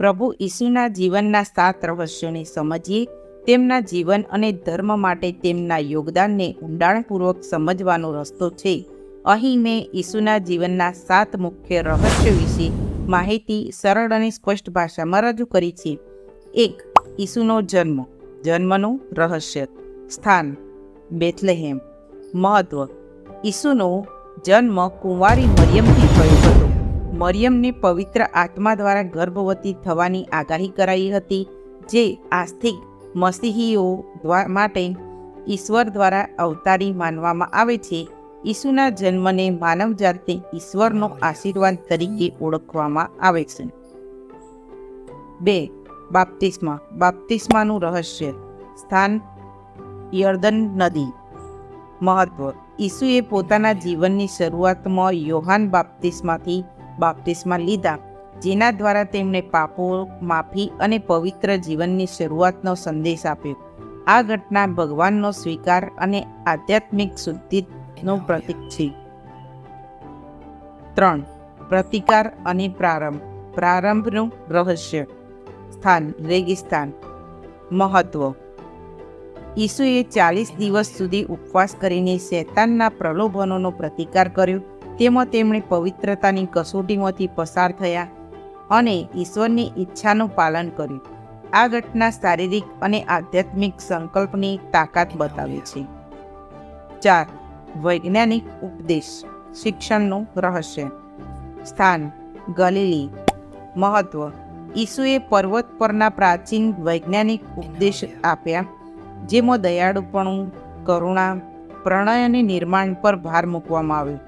પ્રભુ ઈસુના જીવનના સાત રહસ્યોને સમજીએ, તેમના જીવન અને ધર્મ માટે તેમના યોગદાનને ઊંડાણપૂર્વક સમજવાનો રસ્તો છે. અહીં મેં ઈસુના જીવનના સાત મુખ્ય રહસ્યો વિશે માહિતી સરળ અને સ્પષ્ટ ભાષામાં રજૂ કરી છે. એક, ઈસુનો જન્મ. જન્મનું રહસ્ય. સ્થાન. બેથલેહેમ. મહત્વ. ઈસુનો જન્મ કુંવારી મરિયમથી થયો હતો. મરિયમને પવિત્ર આત્મા દ્વારા ગર્ભવતી થવાની આગાહી કરાઈ હતી, જે આસ્થિક મસીહીઓ માટે ઈશ્વર દ્વારા અવતારી માનવામાં આવે છે. ઈસુના જન્મને માનવજાતને ઈશ્વરનો આશીર્વાદ તરીકે ઓળખવામાં આવે છે. બે, બાપ્તિસ્મા. બાપ્તિસ્માનું રહસ્ય. સ્થાન, યર્દન નદી. મહત્વ. ઈસુએ પોતાના જીવનની શરૂઆતમાં યોહાન બાપ્તિસ્માથી બાપ્તિસ્મા લીધા જેના દ્વારા તેમણે પાપો માફી અને પવિત્ર જીવનની શરૂઆતનો સંદેશ આપ્યો. આ ઘટના ભગવાનનો સ્વીકાર અને આધ્યાત્મિક શુદ્ધિનું પ્રતીક છે. ત્રણ પ્રતિકાર અને પ્રારંભ. પ્રારંભનું રહસ્ય. સ્થાન રેગિસ્તાન. મહત્વ. ઈસુએ ચાલીસ દિવસ સુધી ઉપવાસ કરીને શૈતાનના પ્રલોભનોનો પ્રતિકાર કર્યો. તેમાં તેમણે પવિત્રતાની કસોટીમાંથી પસાર થયા અને ઈશ્વરની ઈચ્છાનું પાલન કર્યું. આ ઘટના શારીરિક અને આધ્યાત્મિક સંકલ્પની તાકાત બતાવે છે. ચાર, વૈજ્ઞાનિક ઉપદેશ. શિક્ષણનું રહસ્ય. સ્થાન, ગલીલી. મહત્વ. ઈસુએ પર્વત પરના પ્રાચીન વૈજ્ઞાનિક ઉપદેશ આપ્યા, જેમાં દયાળુપણું, કરુણા, પ્રણય અને નિર્માણ પર ભાર મૂકવામાં આવ્યો.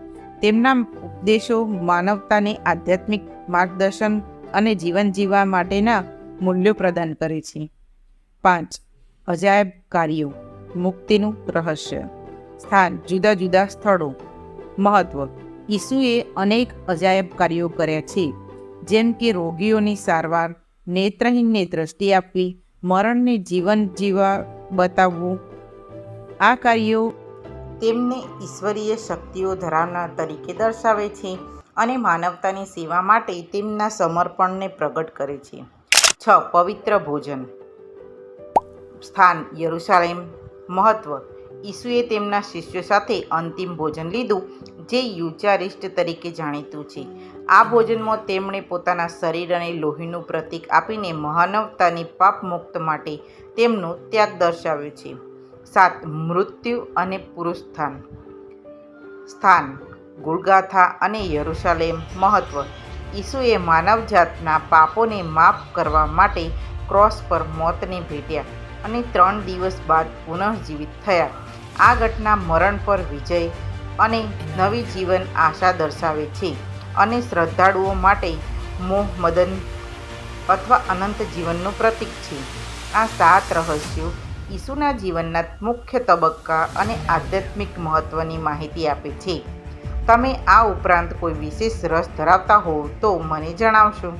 તેમના ઉપદેશો માનવતાને આધ્યાત્મિક માર્ગદર્શન અને જીવન જીવવા માટેના મૂલ્યો પ્રદાન કરે છે. પાંચ, અજાયબ કાર્યો, મુક્તિનું રહસ્ય. સ્થાન, જુદા જુદા સ્થળો. મહત્વ, ઈસુએ અનેક અજાયબ કાર્યો કર્યા છે. જેમ કે રોગીઓની સારવાર, નેત્રહીનને દ્રષ્ટિ આપવી, મરણને જીવન જીવા બતાવવું. આ કાર્યો તેમને ઈશ્વરીય શક્તિઓ ધરાવનાર તરીકે દર્શાવે છે અને માનવતાની સેવા માટે તેમના સમર્પણને પ્રગટ કરે છે. છ. પવિત્ર ભોજન. સ્થાન. યરુશાલેમ. મહત્વ. ઈસુએ તેમના શિષ્યો સાથે અંતિમ ભોજન લીધું, જે યુચારિસ્ટ તરીકે જાણીતું છે. આ ભોજનમાં તેમણે પોતાના શરીર અને લોહીનું પ્રતીક આપીને માનવતાની પાપ મુક્ત માટે તેમનો ત્યાગ દર્શાવ્યો છે. સાત મૃત્યુ અને પુરુષસ્થાન. સ્થાન ગુળગાથા અને યરુશાલેમ. મહત્વ, ઈસુએ માનવજાતના પાપોને માફ કરવા માટે ક્રોસ પર મોતને ભેટ્યા અને ત્રણ દિવસ બાદ પુનઃજીવિત થયા. આ ઘટના મરણ પર વિજય અને નવી જીવન આશા દર્શાવે છે અને શ્રદ્ધાળુઓ માટે મોહ, મદન અથવા અનંત જીવનનું પ્રતીક છે. આ સાત રહસ્યો ઈસુના જીવનના મુખ્ય તબક્કા અને આધ્યાત્મિક મહત્ત્વની માહિતી આપે છે. તમે આ ઉપરાંત કોઈ વિશેષ રસ ધરાવતા હોવ તો મને જણાવશો.